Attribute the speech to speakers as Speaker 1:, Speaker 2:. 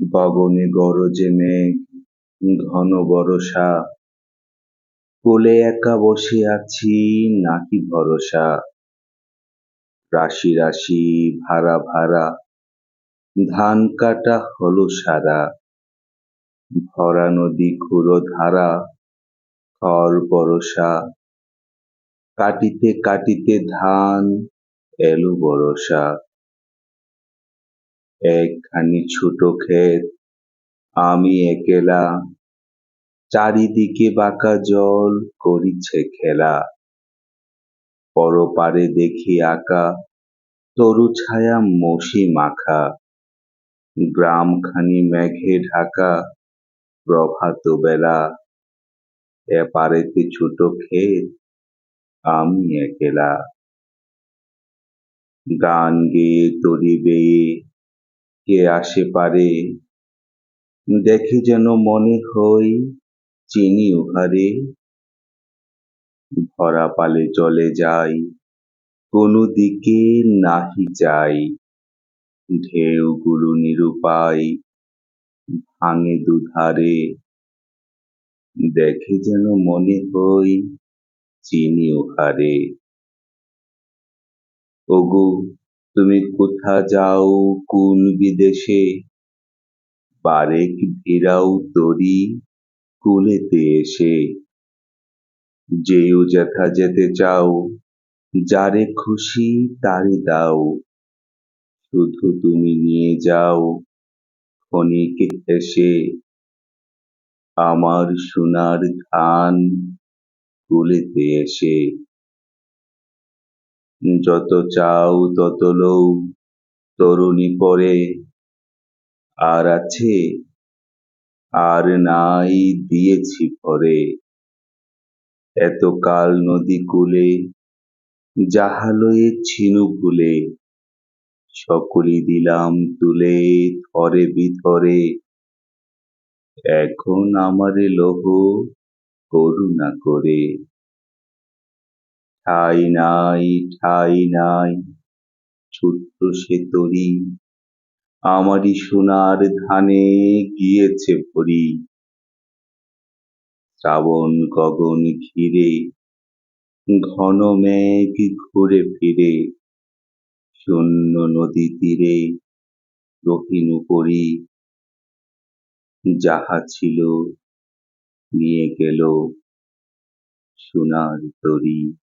Speaker 1: গগনে গরজে মেঘ, ঘন বরষা। কোলে একা বসে আছি নাহি ভরসা? রাশি রাশি ভাড়া ভাড়া ধান কাটা হলো সারা। ভরা নদী ক্ষুরো ধারা খর পরশা কাটিতে কাটিতে ধান এলো বরষা। একখানি ছোট ক্ষেত। আমি একেলা চারিদিকে বাঁকা জল করিছে খেলা। পরপারে দেখি আঁকা, তরু ছায়া মসি মাখা। গ্রামখানি মেঘে ঢাকা, প্রভাত বেলা। এপারেতে ছোট ক্ষেত, আমি একেলা। গান গেয়ে তরি বেয়ে কে আসে পারে? দেখে যেন মনে হই চিনি উহারে। ভরা পালে চলে যাই, কোনো দিকে নাহি যাই। ঢেউগুলো নিরুপায় ভাঙে দুধারে। দেখে যেন মনে হই চিনি উহারে। ওগো তুমি কোথা যাও, কোন বিদেশে? বারেক ভিড়াও তরি কূলেতে এসে। যেও যেথা যেতে চাও, যারে খুশি তারে দাও। শুধু তুমি নিয়ে যাও ক্ষণিক হেসে আমার সোনার ধান কূলেতে এসে। যত চাও তত লও, তরুণী পরে আর আছে, আর নাই দিয়েছি ভরে। এতকাল নদী কূলে, যাহা লয়েছিনু ভুলে সকলি দিলাম তুলে থরে বিথরে এখন আমারে লহো করুণা করে। ঠাঁই নাই, ঠাই নাই, ছোট্ট সে তরি। আমারই সোনার ধানে গিয়েছে ভরি। শ্রাবণ গগন ঘিরে, ঘন মেঘ ঘুরে ফিরে, শূন্য নদী তীরে রহিনু পরি যাহা ছিল, নিয়ে গেল সোনার তরী।